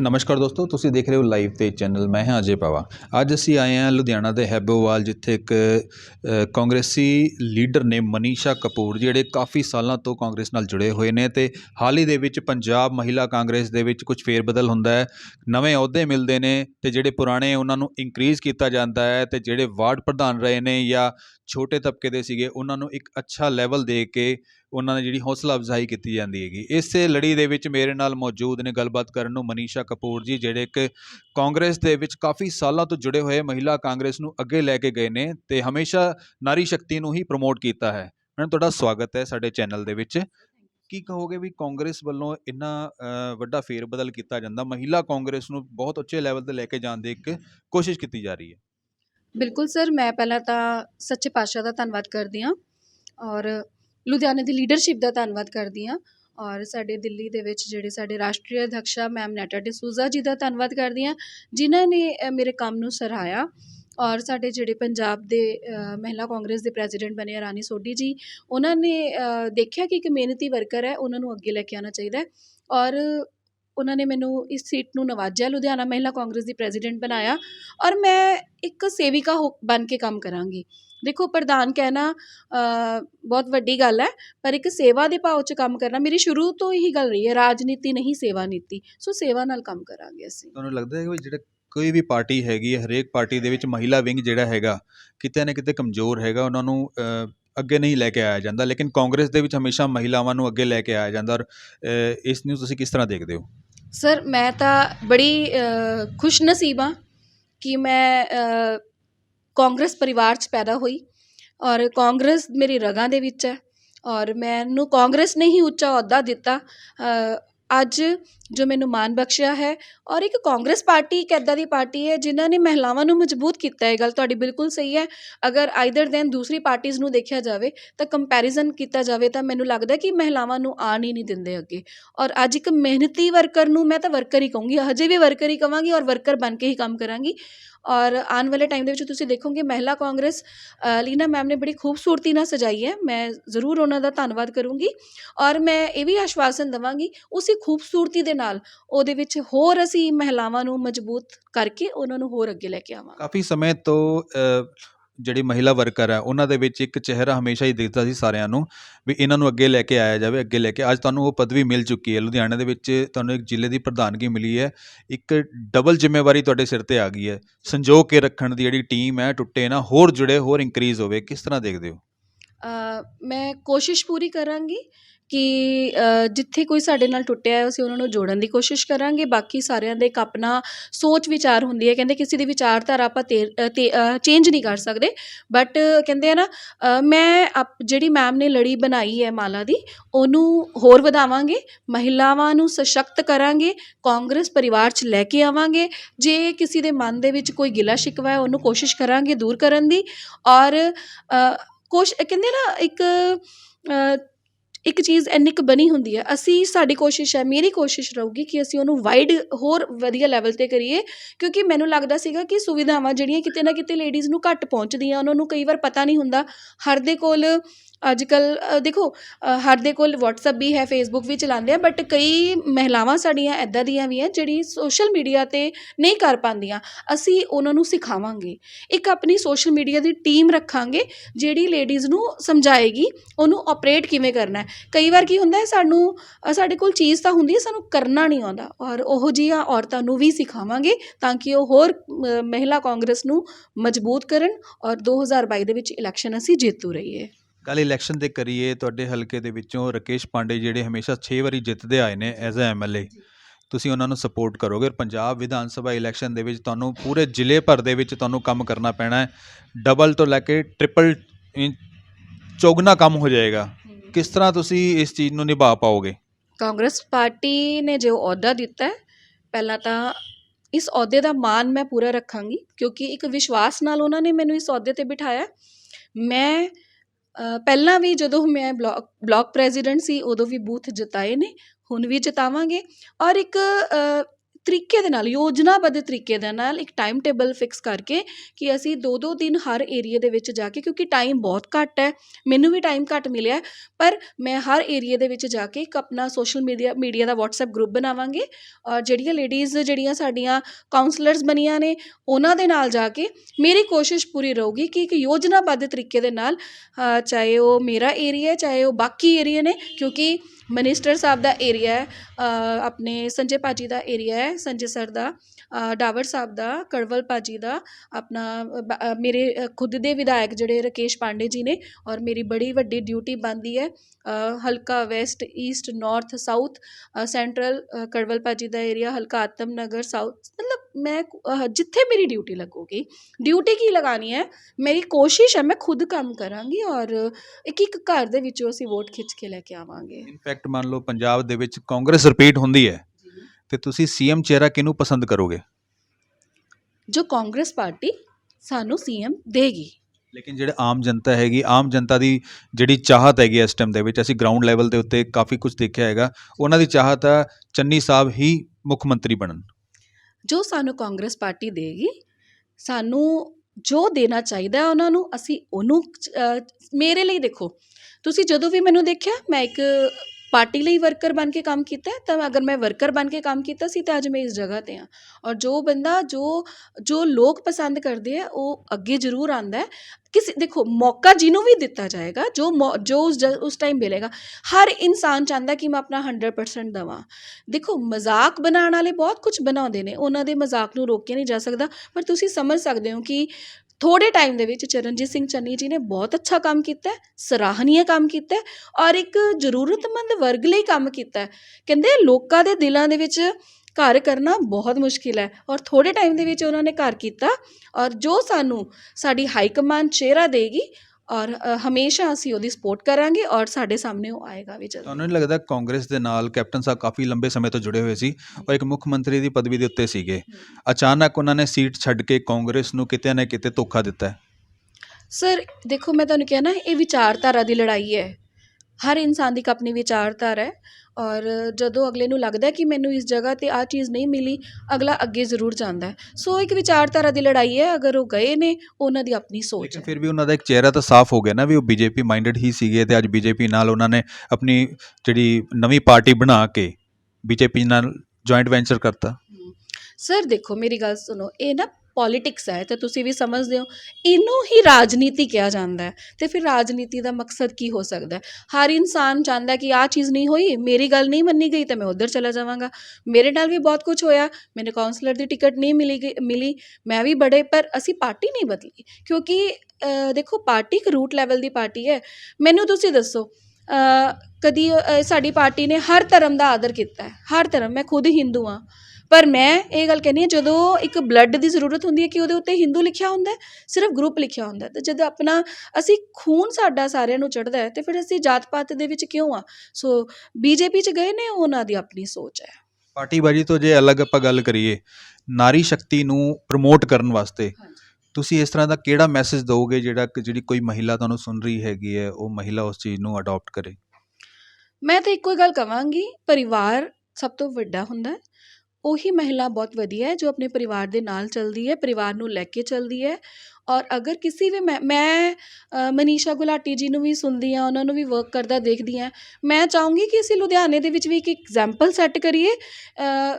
ਨਮਸਕਾਰ ਦੋਸਤੋ, ਤੁਸੀਂ ਦੇਖ ਰਹੇ ਹੋ ਲਾਈਵ ਤੇ ਚੈਨਲ ਮੈਂ ਹਾਂ ਅਜੇ ਪਵਾ। ਅੱਜ ਅਸੀਂ ਆਏ ਹਾਂ ਲੁਧਿਆਣਾ ਦੇ ਹੈਬੋਵਾਲ, ਜਿੱਥੇ ਇੱਕ ਕਾਂਗਰਸੀ ਲੀਡਰ ਨੇ ਮਨੀਸ਼ਾ ਕਪੂਰ, ਜਿਹੜੇ ਕਾਫੀ ਸਾਲਾਂ ਤੋਂ ਕਾਂਗਰਸ ਨਾਲ ਜੁੜੇ ਹੋਏ ਨੇ ਤੇ ਹਾਲ ਹੀ ਦੇ ਵਿੱਚ ਪੰਜਾਬ ਮਹਿਲਾ ਕਾਂਗਰਸ ਦੇ ਵਿੱਚ ਕੁਝ ਫੇਰਬਦਲ ਹੁੰਦਾ ਹੈ। ਨਵੇਂ ਅਹੁਦੇ ਮਿਲਦੇ ਨੇ ਤੇ ਜਿਹੜੇ ਪੁਰਾਣੇ ਉਹਨਾਂ ਨੂੰ ਇੰਕਰੀਜ਼ ਕੀਤਾ ਜਾਂਦਾ ਹੈ ਤੇ ਜਿਹੜੇ ਵਾਰਡ ਪ੍ਰਧਾਨ ਰਹੇ ਨੇ ਜਾਂ ਛੋਟੇ ਤਬਕੇ ਦੇ ਸੀਗੇ, ਉਹਨਾਂ ਨੂੰ ਇੱਕ ਅੱਛਾ ਲੈਵਲ ਦੇ ਕੇ ਉਹਨਾਂ ਨੇ ਜਿਹੜੀ ਹੌਸਲਾ ਅਫਜ਼ਾਈ ਕੀਤੀ ਜਾਂਦੀ ਹੈਗੀ। ਇਸੇ ਲੜੀ ਦੇ ਵਿੱਚ ਮੇਰੇ ਨਾਲ ਮੌਜੂਦ ਨੇ ਗੱਲਬਾਤ ਕਰਨ ਨੂੰ ਮਨੀਸ਼ਾ ਕਪੂਰ ਜੀ, ਜਿਹੜੇ ਇੱਕ ਕਾਂਗਰਸ ਦੇ ਵਿੱਚ ਕਾਫੀ ਸਾਲਾਂ ਤੋਂ ਜੁੜੇ ਹੋਏ ਮਹਿਲਾ ਕਾਂਗਰਸ ਨੂੰ ਅੱਗੇ ਲੈ ਕੇ ਗਏ ਨੇ ਤੇ ਹਮੇਸ਼ਾ ਨਾਰੀ ਸ਼ਕਤੀ ਨੂੰ ਹੀ ਪ੍ਰਮੋਟ ਕੀਤਾ ਹੈ। ਮੈਡਮ, ਤੁਹਾਡਾ ਸਵਾਗਤ ਹੈ ਸਾਡੇ ਚੈਨਲ ਦੇ ਵਿੱਚ। ਕੀ ਕਹੋਗੇ ਵੀ ਕਾਂਗਰਸ ਵੱਲੋਂ ਇੰਨਾ ਵੱਡਾ ਫੇਰ ਬਦਲ ਕੀਤਾ ਜਾਂਦਾ? ਮਹਿਲਾ ਕਾਂਗਰਸ ਨੂੰ ਬਹੁਤ ਉੱਚੇ ਲੈਵਲ ਤੇ ਲੈ ਕੇ ਜਾਣ ਦੀ ਇੱਕ ਕੋਸ਼ਿਸ਼ ਕੀਤੀ ਜਾ ਰਹੀ ਹੈ। ਬਿਲਕੁਲ ਸਰ, ਮੈਂ ਪਹਿਲਾਂ ਤਾਂ ਸੱਚੇ ਪਾਤਸ਼ਾਹ ਦਾ ਧੰਨਵਾਦ ਕਰਦੀ ਹਾਂ ਔਰ ਲੁਧਿਆਣੇ ਦੀ ਲੀਡਰਸ਼ਿਪ ਦਾ ਧੰਨਵਾਦ ਕਰਦੀ ਹਾਂ ਔਰ ਸਾਡੇ ਦਿੱਲੀ ਦੇ ਵਿੱਚ ਜਿਹੜੇ ਸਾਡੇ ਰਾਸ਼ਟਰੀ ਅਧਿਕਸ਼ਾ ਮੈਮ ਨੈਟਾ ਡਿਸੂਜ਼ਾ ਜੀ ਦਾ ਧੰਨਵਾਦ ਕਰਦੀ ਹਾਂ, ਜਿਨ੍ਹਾਂ ਨੇ ਮੇਰੇ ਕੰਮ ਨੂੰ ਸਰਾਹਾਇਆ ਔਰ ਸਾਡੇ ਜਿਹੜੇ ਪੰਜਾਬ ਦੇ ਮਹਿਲਾ ਕਾਂਗਰਸ ਦੇ ਪ੍ਰੈਜ਼ੀਡੈਂਟ ਬਣੇ ਆ ਰਾਣੀ ਸੋਢੀ ਜੀ, ਉਹਨਾਂ ਨੇ ਦੇਖਿਆ ਕਿ ਇੱਕ ਮਿਹਨਤੀ ਵਰਕਰ ਹੈ, ਉਹਨਾਂ ਨੂੰ ਅੱਗੇ ਲੈ ਕੇ ਆਉਣਾ ਚਾਹੀਦਾ ਔਰ ਉਹਨਾਂ ਨੇ ਮੈਨੂੰ ਇਸ ਸੀਟ ਨੂੰ ਨਵਾਜਿਆ ਲੁਧਿਆਣਾ ਮਹਿਲਾ ਕਾਂਗਰਸ ਦੀ ਪ੍ਰੈਜ਼ੀਡੈਂਟ ਬਣਾਇਆ ਔਰ ਮੈਂ ਇੱਕ ਸੇਵਿਕਾ ਹੋ ਬਣ ਕੇ ਕੰਮ ਕਰਾਂਗੀ। ਦੇਖੋ ਪ੍ਰਧਾਨ ਕਹਿਣਾ ਬਹੁਤ ਵੱਡੀ ਗੱਲ ਹੈ, ਪਰ ਇੱਕ ਸੇਵਾ ਦੇ ਭਾਵ 'ਚ ਕੰਮ ਕਰਨਾ ਮੇਰੀ ਸ਼ੁਰੂ ਤੋਂ ਇਹੀ ਗੱਲ ਰਹੀ ਹੈ, ਰਾਜਨੀਤੀ ਨਹੀਂ ਸੇਵਾ ਨੀਤੀ, ਸੋ ਸੇਵਾ ਨਾਲ ਕੰਮ ਕਰਾਂਗੇ ਅਸੀਂ। ਤੁਹਾਨੂੰ ਲੱਗਦਾ ਹੈ ਕਿ ਜਿਹੜਾ ਕੋਈ ਵੀ ਪਾਰਟੀ ਹੈਗੀ ਹੈ, ਹਰੇਕ ਪਾਰਟੀ ਦੇ ਵਿੱਚ ਮਹਿਲਾ ਵਿੰਗ ਜਿਹੜਾ ਹੈਗਾ, ਕਿਤੇ ਨਾ ਕਿਤੇ ਕਮਜ਼ੋਰ ਹੈਗਾ, ਉਹਨਾਂ ਨੂੰ ਅੱਗੇ ਨਹੀਂ ਲੈ ਕੇ ਆਇਆ ਜਾਂਦਾ, ਲੇਕਿਨ ਕਾਂਗਰਸ ਦੇ ਵਿੱਚ ਹਮੇਸ਼ਾ ਮਹਿਲਾਵਾਂ ਨੂੰ ਅੱਗੇ ਲੈ ਕੇ ਆਇਆ ਜਾਂਦਾ ਔਰ ਇਸ ਨੂੰ ਤੁਸੀਂ ਕਿਸ ਤਰ੍ਹਾਂ ਦੇਖਦੇ ਹੋ? ਸਰ, ਮੈਂ ਤਾਂ ਬੜੀ ਖੁਸ਼ਨਸੀਬ ਹਾਂ ਕਿ ਮੈਂ ਕਾਂਗਰਸ ਪਰਿਵਾਰ 'ਚ ਪੈਦਾ ਹੋਈ ਔਰ ਕਾਂਗਰਸ ਮੇਰੀ ਰਗਾਂ ਦੇ ਵਿੱਚ ਹੈ ਔਰ ਮੈਨੂੰ ਕਾਂਗਰਸ ਨੇ ਹੀ ਉੱਚਾ ਅਹੁਦਾ ਦਿੱਤਾ ਅੱਜ ਜੋ ਮੈਨੂੰ ਮਾਣ ਬਖਸ਼ਿਆ ਹੈ ਔਰ ਇੱਕ ਕਾਂਗਰਸ ਪਾਰਟੀ, ਇੱਕ ਇੱਦਾਂ ਦੀ ਪਾਰਟੀ ਹੈ ਜਿਨ੍ਹਾਂ ਨੇ ਮਹਿਲਾਵਾਂ ਨੂੰ ਮਜ਼ਬੂਤ ਕੀਤਾ ਇਹ ਗੱਲ ਤੁਹਾਡੀ ਬਿਲਕੁਲ ਸਹੀ ਹੈ। ਅਗਰ ਆਈਦਰ ਦੈਨ ਦੂਸਰੀ ਪਾਰਟੀਜ਼ ਨੂੰ ਦੇਖਿਆ ਜਾਵੇ ਤਾਂ ਕੰਪੈਰੀਜ਼ਨ ਕੀਤਾ ਜਾਵੇ ਤਾਂ ਮੈਨੂੰ ਲੱਗਦਾ ਕਿ ਮਹਿਲਾਵਾਂ ਨੂੰ ਆਉਣ ਹੀ ਨਹੀਂ ਦਿੰਦੇ ਅੱਗੇ। ਔਰ ਅੱਜ ਇੱਕ ਮਿਹਨਤੀ ਵਰਕਰ ਨੂੰ ਮੈਂ ਤਾਂ ਵਰਕਰ ਹੀ ਕਹੂੰਗੀ, ਹਜੇ ਵੀ ਵਰਕਰ ਹੀ ਕਵਾਂਗੀ ਔਰ ਵਰਕਰ ਬਣ ਕੇ ਹੀ ਕੰਮ ਕਰਾਂਗੀ। ਔਰ ਆਉਣ ਵਾਲੇ ਟਾਈਮ ਦੇ ਵਿੱਚ ਤੁਸੀਂ ਦੇਖੋਗੇ ਮਹਿਲਾ ਕਾਂਗਰਸ ਲੀਨਾ ਮੈਮ ਨੇ ਬੜੀ ਖੂਬਸੂਰਤੀ ਨਾਲ ਸਜਾਈ ਹੈ। ਮੈਂ ਜ਼ਰੂਰ ਉਹਨਾਂ ਦਾ ਧੰਨਵਾਦ ਕਰੂੰਗੀ। ਔਰ ਮੈਂ ਇਹ ਵੀ ਆਸ਼ਵਾਸਨ ਦਵਾਂਗੀ, ਉਸੇ ਖੂਬਸੂਰਤੀ ਦੇ ਨਾਲ ਉਹਦੇ ਵਿੱਚ ਹੋਰ ਅਸੀਂ ਮਹਿਲਾਵਾਂ ਨੂੰ ਮਜ਼ਬੂਤ ਕਰਕੇ ਉਹਨਾਂ ਨੂੰ ਹੋਰ ਅੱਗੇ ਲੈ ਕੇ ਆਵਾਂਗੇ। ਕਾਫੀ ਸਮੇਂ ਤੋਂ ਜਿਹੜੀ ਮਹਿਲਾ ਵਰਕਰ ਹੈ ਉਹਨਾਂ ਦੇ ਵਿੱਚ ਇੱਕ ਚਿਹਰਾ ਹਮੇਸ਼ਾ ਹੀ ਦਿਖਦਾ ਸੀ ਸਾਰਿਆਂ ਨੂੰ ਵੀ ਇਹਨਾਂ ਨੂੰ ਅੱਗੇ ਲੈ ਕੇ ਆਇਆ ਜਾਵੇ ਅੱਗੇ ਲੈ ਕੇ ਅੱਜ ਤੁਹਾਨੂੰ ਉਹ ਪਦਵੀ ਮਿਲ ਚੁੱਕੀ ਹੈ। ਲੁਧਿਆਣਾ ਦੇ ਵਿੱਚ ਤੁਹਾਨੂੰ ਇੱਕ ਜ਼ਿਲ੍ਹੇ ਦੀ ਪ੍ਰਧਾਨਗੀ ਮਿਲੀ ਹੈ। ਇੱਕ ਡਬਲ ਜ਼ਿੰਮੇਵਾਰੀ ਤੁਹਾਡੇ ਸਿਰ ਤੇ ਆ ਗਈ ਹੈ। ਸੰਜੋਗ ਕੇ ਰੱਖਣ ਦੀ ਜਿਹੜੀ ਟੀਮ ਹੈ ਟੁੱਟੇ ਨਾ ਹੋਰ ਜੁੜੇ ਹੋਰ ਇੰਕਰੀਜ਼ ਹੋਵੇ ਕਿਸ ਤਰ੍ਹਾਂ ਦੇਖਦੇ ਹੋ? ਮੈਂ ਕੋਸ਼ਿਸ਼ ਪੂਰੀ ਕਰਾਂਗੀ ਕਿ ਜਿੱਥੇ ਕੋਈ ਸਾਡੇ ਨਾਲ ਟੁੱਟਿਆ ਹੈ, ਅਸੀਂ ਉਹਨਾਂ ਨੂੰ ਜੋੜਨ ਦੀ ਕੋਸ਼ਿਸ਼ ਕਰਾਂਗੇ। ਬਾਕੀ ਸਾਰਿਆਂ ਦੇ ਇੱਕ ਆਪਣਾ ਸੋਚ ਵਿਚਾਰ ਹੁੰਦੀ ਹੈ। ਕਹਿੰਦੇ ਕਿਸੇ ਦੀ ਵਿਚਾਰਧਾਰਾ ਆਪਾਂ ਤੇ ਚੇਂਜ ਨਹੀਂ ਕਰ ਸਕਦੇ। ਬਟ ਕਹਿੰਦੇ ਆ ਨਾ ਮੈਂ ਆਪ- ਜਿਹੜੀ ਮੈਮ ਨੇ ਲੜੀ ਬਣਾਈ ਹੈ ਮਾਲਾ ਦੀ, ਉਹਨੂੰ ਹੋਰ ਵਧਾਵਾਂਗੇ। ਮਹਿਲਾਵਾਂ ਨੂੰ ਸਸ਼ਕਤ ਕਰਾਂਗੇ। ਕਾਂਗਰਸ ਪਰਿਵਾਰ 'ਚ ਲੈ ਕੇ ਆਵਾਂਗੇ। ਜੇ ਕਿਸੇ ਦੇ ਮਨ ਦੇ ਵਿੱਚ ਕੋਈ ਗਿਲਾ ਸ਼ਿਕਵਾ ਹੈ, ਉਹਨੂੰ ਕੋਸ਼ਿਸ਼ ਕਰਾਂਗੇ ਦੂਰ ਕਰਨ ਦੀ। ਔਰ ਕੋਸ਼, ਕਹਿੰਦੇ ਨਾ, ਇੱਕ ਇੱਕ ਚੀਜ਼ ਇੰਨੀ ਕੁ ਬਣੀ ਹੁੰਦੀ ਹੈ, ਅਸੀਂ ਸਾਡੀ ਕੋਸ਼ਿਸ਼ ਹੈ, ਮੇਰੀ ਕੋਸ਼ਿਸ਼ ਰਹੂਗੀ ਕਿ ਅਸੀਂ ਉਹਨੂੰ ਵਾਈਡ ਹੋਰ ਵਧੀਆ ਲੈਵਲ ਤੇ ਕਰੀਏ, ਕਿਉਂਕਿ ਮੈਨੂੰ ਲੱਗਦਾ ਸੀਗਾ ਕਿ ਸੁਵਿਧਾਵਾਂ ਜਿਹੜੀਆਂ ਕਿਤੇ ਨਾ ਕਿਤੇ ਲੇਡੀਜ਼ ਨੂੰ ਘੱਟ ਪਹੁੰਚਦੀਆਂ, ਉਹਨਾਂ ਨੂੰ ਕਈ ਵਾਰ ਪਤਾ ਨਹੀਂ ਹੁੰਦਾ। ਹਰ ਦੇ ਕੋਲ ਅੱਜ ਕੱਲ ਦੇਖੋ ਹਰ ਦੇ ਕੋਲ WhatsApp ਵੀ ਹੈ, Facebook ਵੀ ਚਲਾਉਂਦੇ ਆ ਬਟ ਕਈ ਮਹਿਲਾਵਾਂ ਸਾਡੀਆਂ ਐਦਾਂ ਦੀਆਂ ਵੀ ਹੈ, ਜਿਹੜੀ ਸੋਸ਼ਲ ਮੀਡੀਆ ਤੇ ਨਹੀਂ ਕਰ ਪਾਉਂਦੀਆਂ। ਅਸੀਂ ਉਹਨਾਂ ਨੂੰ ਸਿਖਾਵਾਂਗੇ। ਇੱਕ ਆਪਣੀ ਸੋਸ਼ਲ ਮੀਡੀਆ ਦੀ ਟੀਮ ਰੱਖਾਂਗੇ, ਜਿਹੜੀ ਲੇਡੀਜ਼ ਨੂੰ ਸਮਝਾਏਗੀ, ਉਹਨੂੰ ਆਪਰੇਟ ਕਿਵੇਂ ਕਰਨਾ ਹੈ। ਕਈ ਵਾਰ ਕੀ ਹੁੰਦਾ ਸਾਨੂੰ ਸਾਡੇ ਕੋਲ ਚੀਜ਼ ਤਾਂ ਹੁੰਦੀ ਹੈ ਸਾਨੂੰ ਕਰਨਾ ਨਹੀਂ ਆਉਂਦਾ। ਔਰ ਉਹੋ ਜਿਹੀਆਂ ਔਰਤਾਂ ਨੂੰ ਵੀ ਸਿਖਾਵਾਂਗੇ ਤਾਂ ਕਿ ਉਹ ਹੋਰ ਮਹਿਲਾ ਕਾਂਗਰਸ ਨੂੰ ਮਜ਼ਬੂਤ ਕਰਨ ਔਰ 2022 ਦੇ ਵਿੱਚ ਇਲੈਕਸ਼ਨ ਅਸੀਂ ਜੇਤੂ ਰਹੀਏ। ਕੱਲ ਇਲੈਕਸ਼ਨ ਦੇ ਕਰੀਏ ਤੁਹਾਡੇ ਹਲਕੇ ਦੇ ਵਿੱਚੋਂ ਰਕੇਸ਼ ਪਾਂਡੇ ਜਿਹੜੇ ਹਮੇਸ਼ਾ 6 ਵਾਰੀ ਜਿੱਤਦੇ ਆਏ ਨੇ ਐਜ਼ ਅ ਐਮਐਲਏ ਤੁਸੀਂ ਉਹਨਾਂ ਨੂੰ ਸਪੋਰਟ ਕਰੋਗੇ ਔਰ ਪੰਜਾਬ ਵਿਧਾਨ ਸਭਾ ਇਲੈਕਸ਼ਨ ਦੇ ਵਿੱਚ ਤੁਹਾਨੂੰ ਪੂਰੇ ਜ਼ਿਲ੍ਹੇ ਭਰ ਦੇ ਵਿੱਚ ਤੁਹਾਨੂੰ ਕੰਮ ਕਰਨਾ ਪੈਣਾ ਹੈ। ਡਬਲ ਤੋਂ ਲੈ ਕੇ ਟ੍ਰਿਪਲ ਚੌਗੁਣਾ ਕੰਮ ਹੋ ਜਾਏਗਾ। ਕਿਸ ਤਰ੍ਹਾਂ ਤੁਸੀਂ ਇਸ ਚੀਜ਼ ਨੂੰ ਨਿਭਾ ਪਾਓਗੇ? ਕਾਂਗਰਸ ਪਾਰਟੀ ਨੇ ਜੋ ਅਹੁਦਾ ਦਿੱਤਾ ਹੈ ਪਹਿਲਾਂ ਤਾਂ ਇਸ ਅਹੁਦੇ ਦਾ ਮਾਣ ਮੈਂ ਪੂਰਾ ਰੱਖਾਂਗੀ ਕਿਉਂਕਿ ਇੱਕ ਵਿਸ਼ਵਾਸ ਨਾਲ ਉਹਨਾਂ ਨੇ ਮੈਨੂੰ ਇਸ ਅਹੁਦੇ ਤੇ ਬਿਠਾਇਆ। ਮੈਂ ਅ, ਪਹਿਲਾਂ ਵੀ ਜਦੋਂ ਮੈਂ ਬਲਾਕ ਬਲਾਕ ਪ੍ਰੈਜ਼ੀਡੈਂਟ ਸੀ ਉਦੋਂ ਵੀ ਬੂਥ ਜਿਤਾਏ ਨੇ ਹੁਣ ਵੀ ਜਿਤਾਵਾਂਗੇ। ਔਰ ਇੱਕ ਅ, ਤਰੀਕੇ ਦੇ ਨਾਲ, ਯੋਜਨਾਬੱਧ ਤਰੀਕੇ ਦੇ ਨਾਲ ਇੱਕ ਟਾਈਮ ਟੇਬਲ ਫਿਕਸ ਕਰਕੇ ਕਿ ਅਸੀਂ ਦੋ ਦੋ ਦਿਨ ਹਰ ਏਰੀਆ ਦੇ ਵਿੱਚ ਜਾ ਕੇ, ਕਿਉਂਕਿ ਟਾਈਮ ਬਹੁਤ ਘੱਟ ਹੈ, ਮੈਨੂੰ ਵੀ ਟਾਈਮ ਘੱਟ ਮਿਲਿਆ ਪਰ ਮੈਂ ਹਰ ਏਰੀਆ ਦੇ ਵਿੱਚ ਜਾ ਕੇ ਇੱਕ ਆਪਣਾ ਸੋਸ਼ਲ ਮੀਡੀਆ ਮੀਡੀਆ ਦਾ WhatsApp ਗਰੁੱਪ ਬਣਾਵਾਂਗੇ ਔਰ ਜਿਹੜੀਆਂ ਲੇਡੀਜ਼ ਜਿਹੜੀਆਂ ਸਾਡੀਆਂ ਕਾਉਂਸਲਰਸ ਬਣੀਆਂ ਨੇ, ਉਹਨਾਂ ਦੇ ਨਾਲ ਜਾ ਕੇ ਮੇਰੀ ਕੋਸ਼ਿਸ਼ ਪੂਰੀ ਰਹੂਗੀ ਕਿ ਇੱਕ ਯੋਜਨਾਬੱਧ ਤਰੀਕੇ ਦੇ ਨਾਲ ਚਾਹੇ ਉਹ ਮੇਰਾ ਏਰੀਆ ਚਾਹੇ ਉਹ ਬਾਕੀ ਏਰੀਆ ਨੇ, ਕਿਉਂਕਿ ਮਨਿਸਟਰ ਸਾਹਿਬ ਦਾ ਏਰੀਆ ਹੈ ਆਪਣੇ ਸੰਜੇ ਭਾਜੀ ਦਾ ਏਰੀਆ ਹੈ ਸੰਜੇ ਸਰ ਦਾ ਡਾਵਰ ਸਾਹਿਬ ਦਾ ਕੜਵਲ ਭਾਜੀ ਦਾ, ਆਪਣਾ ਮੇਰੇ ਖੁਦ ਦੇ ਵਿਧਾਇਕ ਜਿਹੜੇ ਰਕੇਸ਼ ਪਾਂਡੇ ਜੀ ਨੇ ਔਰ ਮੇਰੀ ਬੜੀ ਵੱਡੀ ਡਿਊਟੀ ਬਣਦੀ ਹੈ ਹਲਕਾ west, east, north, south central ਕੜਵਲ ਭਾਜੀ ਦਾ ਏਰੀਆ, ਹਲਕਾ ਆਤਮ ਨਗਰ, ਸਾਊਥ, ਮਤਲਬ ਮੈਂ ਜਿੱਥੇ ਮੇਰੀ ਡਿਊਟੀ ਲੱਗੂਗੀ, ਡਿਊਟੀ ਕੀ ਲਗਾਣੀ ਹੈ? ਮੇਰੀ ਕੋਸ਼ਿਸ਼ ਹੈ ਮੈਂ ਖੁਦ ਕੰਮ ਕਰਾਂਗੀ ਔਰ ਇੱਕ ਇੱਕ ਘਰ ਦੇ ਵਿੱਚੋਂ ਅਸੀਂ ਵੋਟ ਖਿੱਚ ਕੇ ਲੈ ਕੇ ਆਵਾਂਗੇ। ਇਨਫੈਕਟ ਮੰਨ ਲਓ ਪੰਜਾਬ ਦੇ ਵਿੱਚ ਕਾਂਗਰਸ ਰਿਪੀਟ ਹੁੰਦੀ ਹੈ। ਤੇ ਤੁਸੀਂ ਸੀਐਮ ਚਿਹਰਾ ਕਿਹਨੂੰ ਪਸੰਦ ਕਰੋਗੇ? ਜੋ ਕਾਂਗਰਸ ਪਾਰਟੀ ਸਾਨੂੰ ਸੀਐਮ ਦੇਗੀ। ਲੇਕਿਨ ਜਿਹੜੇ ਆਮ ਜਨਤਾ ਹੈਗੀ ਆਮ ਜਨਤਾ ਦੀ ਜਿਹੜੀ ਚਾਹਤ ਹੈਗੀ ਇਸ ਟਾਈਮ ਦੇ ਵਿੱਚ ਅਸੀਂ ਗਰਾਊਂਡ ਲੈਵਲ ਦੇ ਉੱਤੇ ਕਾਫੀ ਕੁਝ ਦੇਖਿਆ ਹੈਗਾ। ਉਹਨਾਂ ਦੀ ਚਾਹਤ ਹੈ ਚੰਨੀ ਸਾਹਿਬ ਹੀ ਮੁੱਖ ਮੰਤਰੀ ਬਣਨ। ਜੋ ਸਾਨੂੰ ਕਾਂਗਰਸ ਪਾਰਟੀ ਦੇਗੀ ਸਾਨੂੰ ਜੋ ਦੇਣਾ ਚਾਹੀਦਾ ਹੈ ਉਹਨਾਂ ਨੂੰ ਅਸੀਂ ਉਹਨੂੰ ਮੇਰੇ ਲਈ ਦੇਖੋ। ਤੁਸੀਂ ਜਦੋਂ ਵੀ ਮੈਨੂੰ ਦੇਖਿਆ ਮੈਂ ਇੱਕ ਪਾਰਟੀ ਲਈ ਵਰਕਰ ਬਣ ਕੇ ਕੰਮ ਕੀਤਾ ਤਾਂ ਅਗਰ ਮੈਂ ਵਰਕਰ ਬਣ ਕੇ ਕੰਮ ਕੀਤਾ ਸੀ ਤਾਂ ਅੱਜ ਮੈਂ ਇਸ ਜਗ੍ਹਾ ਤੇ ਹਾਂ। ਔਰ ਜੋ ਬੰਦਾ, ਜੋ ਜੋ ਲੋਕ ਪਸੰਦ ਕਰਦੇ ਆ, ਉਹ ਅੱਗੇ ਜ਼ਰੂਰ ਆਉਂਦਾ ਕਿਸ, ਦੇਖੋ, ਮੌਕਾ ਜਿਹਨੂੰ ਵੀ ਦਿੱਤਾ ਜਾਏਗਾ, ਜੋ ਮੌ- ਜੋ ਉਸ ਜ- ਉਸ ਟਾਈਮ ਮਿਲੇਗਾ, ਹਰ ਇਨਸਾਨ ਚਾਹੁੰਦਾ ਕਿ ਮੈਂ ਆਪਣਾ 100% ਦਵਾਂ। ਦੇਖੋ, ਮਜ਼ਾਕ ਬਣਾਉਣ ਵਾਲੇ ਬਹੁਤ ਕੁਝ ਬਣਾਉਂਦੇ ਨੇ, ਉਹਨਾਂ ਦੇ ਮਜ਼ਾਕ ਨੂੰ ਰੋਕਿਆ ਨਹੀਂ ਜਾ ਸਕਦਾ, ਪਰ ਤੁਸੀਂ ਸਮਝ ਸਕਦੇ ਹੋ ਕਿ ਥੋੜੇ ਟਾਈਮ ਦੇ ਵਿੱਚ ਚਰਨਜੀਤ ਸਿੰਘ ਚੰਨੀ ਜੀ ਨੇ ਬਹੁਤ ਅੱਛਾ ਕੰਮ ਕੀਤਾ ਹੈ ਸਰਾਹਨੀय ਕੰਮ ਕੀਤਾ ਔਰ ਇੱਕ ਜ਼ਰੂਰਤਮੰਦ ਵਰਗ ਲਈ ਕੰਮ ਕੀਤਾ ਕਹਿੰਦੇ ਲੋਕਾਂ ਦੇ ਦਿਲਾਂ ਦੇ ਵਿੱਚ ਘਰ ਕਰਨਾ ਬਹੁਤ ਮੁਸ਼ਕਿਲ ਹੈ ਔਰ ਥੋੜੇ ਟਾਈਮ ਦੇ ਵਿੱਚ ਉਹਨਾਂ ਨੇ ਘਰ ਕੀਤਾ ਔਰ ਜੋ ਸਾਨੂੰ ਸਾਡੀ ਹਾਈ ਕਮਾਂਡ ਚਿਹਰਾ ਦੇਗੀ ਔਰ ਹਮੇਸ਼ਾ ਅਸੀਂ ਉਹਦੀ ਸਪੋਰਟ ਕਰਾਂਗੇ ਔਰ ਸਾਡੇ ਸਾਹਮਣੇ ਉਹ ਆਏਗਾ ਵੀ ਜਲਦੀ ਤੁਹਾਨੂੰ ਨਹੀਂ ਲੱਗਦਾ ਕਾਂਗਰਸ ਦੇ ਨਾਲ ਕੈਪਟਨ ਸਾਹਿਬ ਕਾਫੀ ਲੰਬੇ ਸਮੇਂ ਤੋਂ ਜੁੜੇ ਹੋਏ ਸੀ ਉਹ ਇੱਕ ਮੁੱਖ ਮੰਤਰੀ ਦੀ ਪਦਵੀ ਦੇ ਉੱਤੇ ਸੀਗੇ। ਅਚਾਨਕ ਉਹਨਾਂ ਨੇ ਸੀਟ ਛੱਡ ਕੇ ਕਾਂਗਰਸ ਨੂੰ ਕਿਤੇ ਨਾ ਕਿਤੇ ਧੋਖਾ ਦਿੱਤਾ ਸਰ ਦੇਖੋ ਮੈਂ ਤੁਹਾਨੂੰ ਕਿਹਾ ਨਾ ਇਹ ਵਿਚਾਰਧਾਰਾ ਦੀ ਲੜਾਈ ਹੈ। ਹਰ ਇਨਸਾਨ ਦੀ ਇੱਕ ਆਪਣੀ ਵਿਚਾਰਧਾਰਾ ਹੈ ਔਰ ਜਦੋਂ ਅਗਲੇ ਨੂੰ ਲੱਗਦਾ ਕਿ ਮੈਨੂੰ ਇਸ ਜਗ੍ਹਾ ਤੇ ਆ ਚੀਜ਼ ਨਹੀਂ ਮਿਲੀ ਅਗਲਾ ਅੱਗੇ ਜ਼ਰੂਰ ਜਾਂਦਾ ਸੋ ਇੱਕ ਵਿਚਾਰਧਾਰਾ ਦੀ ਲੜਾਈ ਹੈ ਅਗਰ ਉਹ ਗਏ ਨੇ ਉਹਨਾਂ ਦੀ ਆਪਣੀ ਸੋਚ ਹੈ। ਫਿਰ ਵੀ ਉਹਨਾਂ ਦਾ ਇੱਕ ਚਿਹਰਾ ਤਾਂ ਸਾਫ਼ ਹੋ ਗਿਆ ਨਾ ਵੀ ਉਹ ਬੀਜੇਪੀ ਮਾਈਂਡਡ ਹੀ ਸੀਗੇ ਤੇ ਅੱਜ ਬੀਜੇਪੀ ਨਾਲ ਉਹਨਾਂ ਨੇ ਆਪਣੀ ਜਿਹੜੀ ਨਵੀਂ ਪਾਰਟੀ ਬਣਾ ਕੇ ਬੀਜੇਪੀ ਨਾਲ ਜੁਆਇੰਟ ਵੈਂਚਰ ਕਰਤਾ। ਸਰ ਦੇਖੋ ਮੇਰੀ ਗੱਲ ਸੁਣੋ ਇਹ ਨਾ ਪੋਲਿਟਿਕਸ ਹੈ ਤੇ ਤੁਸੀਂ ਵੀ ਸਮਝਦੇ ਹੋ, ਇਹਨੂੰ ਹੀ ਰਾਜਨੀਤੀ ਕਿਹਾ ਜਾਂਦਾ ਹੈ। ਤੇ ਫਿਰ ਰਾਜਨੀਤੀ ਦਾ ਮਕਸਦ ਕੀ ਹੋ ਸਕਦਾ ਹੈ? ਹਰ ਇਨਸਾਨ ਚਾਹੁੰਦਾ ਕਿ ਆਹ ਚੀਜ਼ ਨਹੀਂ ਹੋਈ, ਮੇਰੀ ਗੱਲ ਨਹੀਂ ਮੰਨੀ ਗਈ ਤਾਂ ਮੈਂ ਉਧਰ ਚਲਾ ਜਾਵਾਂਗਾ। ਮੇਰੇ ਨਾਲ ਵੀ ਬਹੁਤ ਕੁਝ ਹੋਇਆ, ਮੈਨੂੰ ਕਾਉਂਸਲਰ ਦੀ ਟਿਕਟ ਨਹੀਂ ਮਿਲੀ ਗਈ, ਮਿਲੀ, ਮੈਂ ਵੀ ਬੜੇ, ਪਰ ਅਸੀਂ ਪਾਰਟੀ ਨਹੀਂ ਬਦਲੀ। ਕਿਉਂਕਿ ਦੇਖੋ ਪਾਰਟੀ ਇੱਕ ਰੂਟ ਲੈਵਲ ਦੀ ਪਾਰਟੀ ਹੈ। ਮੈਨੂੰ ਤੁਸੀਂ ਦੱਸੋ ਕਦੀ ਸਾਡੀ ਪਾਰਟੀ ਨੇ ਹਰ ਧਰਮ ਦਾ ਆਦਰ ਕੀਤਾ ਹੈ, ਹਰ ਧਰਮ, ਮੈਂ ਖੁਦ ਹਿੰਦੂ ਹਾਂ। ਪਰ ਮੈਂ ਇਹ ਗੱਲ ਕਹਿੰਦੀ ਹਾਂ ਜਦੋਂ ਇੱਕ ਬਲੱਡ ਦੀ ਜ਼ਰੂਰਤ ਹੁੰਦੀ ਹੈ ਕਿ ਉਹਦੇ ਉੱਤੇ ਹਿੰਦੂ ਲਿਖਿਆ ਹੁੰਦਾ ਸਿਰਫ ਗਰੁੱਪ ਲਿਖਿਆ ਹੁੰਦਾ ਤੇ ਜਦੋਂ ਆਪਣਾ ਅਸੀਂ ਖੂਨ ਸਾਡਾ ਸਾਰਿਆਂ ਨੂੰ ਚੜਦਾ ਹੈ ਤੇ ਫਿਰ ਅਸੀਂ ਜਾਤ ਪਾਤ ਦੇ ਵਿੱਚ ਕਿਉਂ ਆ? ਸੋ ਬੀਜੇਪੀ ਚ ਗਏ ਨੇ ਉਹਨਾਂ ਦੀ ਆਪਣੀ ਸੋਚ ਹੈ। ਪਾਰਟੀਬਾਜੀ ਤੋਂ ਜੇ ਅਲੱਗ ਆਪਾਂ ਗੱਲ ਕਰੀਏ ਨਾਰੀ ਸ਼ਕਤੀ ਨੂੰ ਪ੍ਰਮੋਟ ਕਰਨ ਵਾਸਤੇ ਤੁਸੀਂ ਇਸ ਤਰ੍ਹਾਂ ਦਾ ਕਿਹੜਾ ਮੈਸੇਜ ਦਿਓਗੇ ਜਿਹੜਾ ਜਿਹੜੀ ਕੋਈ ਮਹਿਲਾ ਤੁਹਾਨੂੰ ਸੁਣ ਰਹੀ ਹੈਗੀ ਹੈ ਉਹ ਮਹਿਲਾ ਉਸ ਚੀਜ਼ ਨੂੰ ਅਡਾਪਟ ਕਰੇ? ਮੈਂ ਤਾਂ ਇੱਕੋ ਹੀ ਗੱਲ ਕਵਾਂਗੀ ਪਰਿਵਾਰ ਸਭ ਤੋਂ ਵੱਡਾ ਹੁੰਦਾ ਹੈ ਉਹੀ ਮਹਿਲਾ ਬਹੁਤ ਵਧੀਆ ਹੈ, ਜੋ ਆਪਣੇ ਪਰਿਵਾਰ ਦੇ ਨਾਲ ਚੱਲਦੀ ਹੈ, ਪਰਿਵਾਰ ਨੂੰ ਲੈ ਕੇ ਚੱਲਦੀ ਹੈ। ਔਰ ਅਗਰ ਕਿਸੇ ਵੀ ਮੈਂ ਮੈਂ ਮਨੀਸ਼ਾ ਗੁਲਾਟੀ ਜੀ ਨੂੰ ਵੀ ਸੁਣਦੀ ਹਾਂ, ਉਹਨਾਂ ਨੂੰ ਵੀ ਵਰਕ ਕਰਦਾ ਦੇਖਦੀ ਹਾਂ, ਮੈਂ ਚਾਹੂੰਗੀ ਕਿ ਅਸੀਂ ਲੁਧਿਆਣੇ ਦੇ ਵਿੱਚ ਵੀ ਇੱਕ ਐਗਜ਼ਾਮਪਲ ਸੈੱਟ ਕਰੀਏ।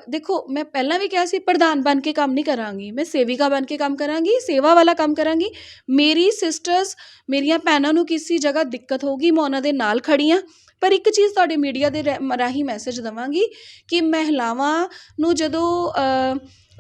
ਦੇਖੋ, ਮੈਂ ਪਹਿਲਾਂ ਵੀ ਕਿਹਾ ਸੀ, ਪ੍ਰਧਾਨ ਬਣ ਕੇ ਕੰਮ ਨਹੀਂ ਕਰਾਂਗੀ, ਮੈਂ ਸੇਵਿਕਾ ਬਣ ਕੇ ਕੰਮ ਕਰਾਂਗੀ, ਸੇਵਾ ਵਾਲਾ ਕੰਮ ਕਰਾਂਗੀ। ਮੇਰੀ ਸਿਸਟਰਸ ਮੇਰੀਆਂ ਭੈਣਾਂ ਨੂੰ ਕਿਸੇ ਜਗ੍ਹਾ ਦਿੱਕਤ ਹੋਊਗੀ, ਮੈਂ ਉਹਨਾਂ ਦੇ ਨਾਲ ਖੜੀ ਹਾਂ। ਪਰ ਇੱਕ ਚੀਜ਼ ਤੁਹਾਡੇ ਮੀਡੀਆ ਦੇ ਰਹਿ- ਰਾਹੀਂ ਮੈਸੇਜ ਦੇਵਾਂਗੀ ਕਿ ਮਹਿਲਾਵਾਂ ਨੂੰ ਜਦੋਂ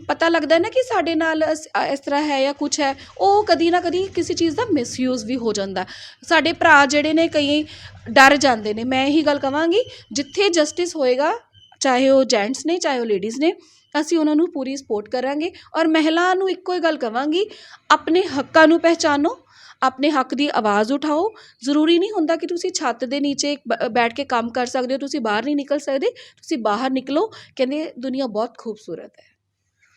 ਪਤਾ ਲੱਗਦਾ ਨਾ ਕਿ ਸਾਡੇ ਨਾਲ ਅਸ- ਇਸ ਤਰ੍ਹਾਂ ਹੈ ਜਾਂ ਕੁਝ ਹੈ, ਉਹ ਕਦੀ ਨਾ ਕਦੀ ਕਿਸੇ ਚੀਜ਼ ਦਾ ਮਿਸਯੂਜ਼ ਵੀ ਹੋ ਜਾਂਦਾ। ਸਾਡੇ ਭਰਾ ਜਿਹੜੇ ਨੇ ਕਈ ਡਰ ਜਾਂਦੇ ਨੇ। ਮੈਂ ਇਹੀ ਗੱਲ ਕਵਾਂਗੀ, ਜਿੱਥੇ ਜਸਟਿਸ ਹੋਏਗਾ, ਚਾਹੇ ਉਹ ਜੈਂਟਸ ਨੇ, ਚਾਹੇ ਉਹ ਲੇਡੀਜ਼ ਨੇ, ਅਸੀਂ ਉਹਨਾਂ ਨੂੰ ਪੂਰੀ ਸਪੋਰਟ ਕਰਾਂਗੇ ਔਰ ਮਹਿਲਾ ਨੂੰ ਇੱਕੋ ਹੀ ਗੱਲ ਕਵਾਂਗੀ, ਆਪਣੇ ਹੱਕਾਂ ਨੂੰ ਪਹਿਚਾਨੋ ਆਪਣੇ ਹੱਕ ਦੀ ਆਵਾਜ਼ ਉਠਾਓ। ਜ਼ਰੂਰੀ ਨਹੀਂ ਹੁੰਦਾ ਕਿ ਤੁਸੀਂ ਛੱਤ ਦੇ ਨੀਚੇ ਬੈਠ ਕੇ ਕੰਮ ਕਰ ਸਕਦੇ ਹੋ ਤੁਸੀਂ ਬਾਹਰ ਨਹੀਂ ਨਿਕਲ ਸਕਦੇ ਤੁਸੀਂ ਬਾਹਰ ਨਿਕਲੋ। ਕਹਿੰਦੇ ਦੁਨੀਆ ਬਹੁਤ ਖੂਬਸੂਰਤ ਹੈ।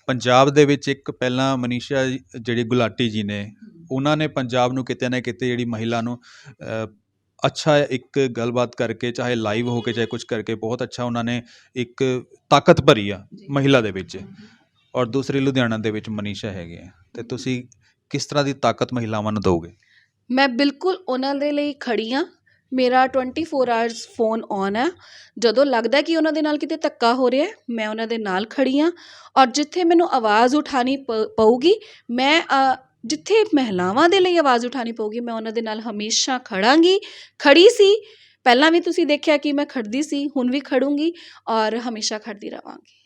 ਪੰਜਾਬ ਦੇ ਵਿੱਚ ਇੱਕ ਪਹਿਲਾਂ ਮਨੀਸ਼ਾ ਜਿਹੜੀ ਗੁਲਾਟੀ ਜੀ ਨੇ ਉਹਨਾਂ ਨੇ ਪੰਜਾਬ ਨੂੰ ਕਿਤੇ ਨਾ ਕਿਤੇ ਜਿਹੜੀ ਮਹਿਲਾ ਨੂੰ ਅੱਛਾ ਇੱਕ ਗੱਲਬਾਤ ਕਰਕੇ ਚਾਹੇ ਲਾਈਵ ਹੋ ਕੇ ਚਾਹੇ ਕੁਝ ਕਰਕੇ ਬਹੁਤ ਅੱਛਾ ਉਹਨਾਂ ਨੇ ਇੱਕ ਤਾਕਤ ਭਰੀ ਆ ਮਹਿਲਾ ਦੇ ਵਿੱਚ। ਔਰ ਦੂਸਰੀ ਲੁਧਿਆਣਾ ਦੇ ਵਿੱਚ ਮਨੀਸ਼ਾ ਹੈਗੇ ਆ। ਤੇ ਤੁਸੀਂ ਕਿਸ ਤਰ੍ਹਾਂ ਦੀ ਤਾਕਤ ਮਹਿਲਾਵਾਂ ਨੂੰ ਦਿਓਗੇ ਮੈਂ ਬਿਲਕੁਲ ਉਹਨਾਂ ਦੇ ਲਈ ਖੜੀ ਹਾਂ। ਮੇਰਾ 24 ਆਵਰਸ ਫੋਨ ਔਨ ਹੈ। ਜਦੋਂ ਲੱਗਦਾ ਕਿ ਉਹਨਾਂ ਦੇ ਨਾਲ ਕਿਤੇ ਧੱਕਾ ਹੋ ਰਿਹਾ ਮੈਂ ਉਹਨਾਂ ਦੇ ਨਾਲ ਖੜੀ ਹਾਂ ਔਰ ਜਿੱਥੇ ਮੈਨੂੰ ਆਵਾਜ਼ ਉਠਾਣੀ ਪਊਗੀ, ਮੈਂ ਜਿੱਥੇ ਮਹਿਲਾਵਾਂ ਦੇ ਲਈ ਆਵਾਜ਼ ਉਠਾਣੀ ਪਊਗੀ, ਮੈਂ ਉਹਨਾਂ ਦੇ ਨਾਲ ਹਮੇਸ਼ਾ ਖੜਾਂਗੀ। ਖੜੀ ਸੀ। ਪਹਿਲਾਂ ਵੀ ਤੁਸੀਂ ਦੇਖਿਆ ਕਿ ਮੈਂ ਖੜਦੀ ਸੀ, ਹੁਣ ਵੀ ਖੜੂੰਗੀ ਔਰ ਹਮੇਸ਼ਾ ਖੜਦੀ ਰਵਾਂਗੀ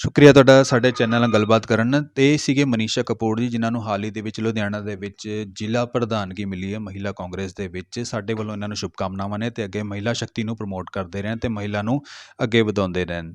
ਸ਼ੁਕਰੀਆ ਤੁਹਾਡਾ ਸਾਡੇ ਚੈਨਲ ਨਾਲ ਗੱਲਬਾਤ ਕਰਨ। ਤੇ ਇਹ ਸੀਗੇ ਮਨੀਸ਼ਾ ਕਪੂਰ ਜੀ, ਜਿਨ੍ਹਾਂ ਨੂੰ ਹਾਲ ਹੀ ਦੇ ਵਿੱਚ ਲੁਧਿਆਣਾ ਦੇ ਵਿੱਚ ਜ਼ਿਲ੍ਹਾ ਪ੍ਰਧਾਨਗੀ ਮਿਲੀ ਹੈ ਮਹਿਲਾ ਕਾਂਗਰਸ ਦੇ ਵਿੱਚ। ਸਾਡੇ ਵੱਲੋਂ ਇਹਨਾਂ ਨੂੰ ਸ਼ੁਭਕਾਮਨਾਵਾਂ ਨੇ ਤੇ ਅੱਗੇ ਮਹਿਲਾ ਸ਼ਕਤੀ ਨੂੰ ਪ੍ਰਮੋਟ ਕਰਦੇ ਰਹਿਣ ਤੇ ਮਹਿਲਾ ਨੂੰ ਅੱਗੇ ਵਧਾਉਂਦੇ ਰਹਿਣ।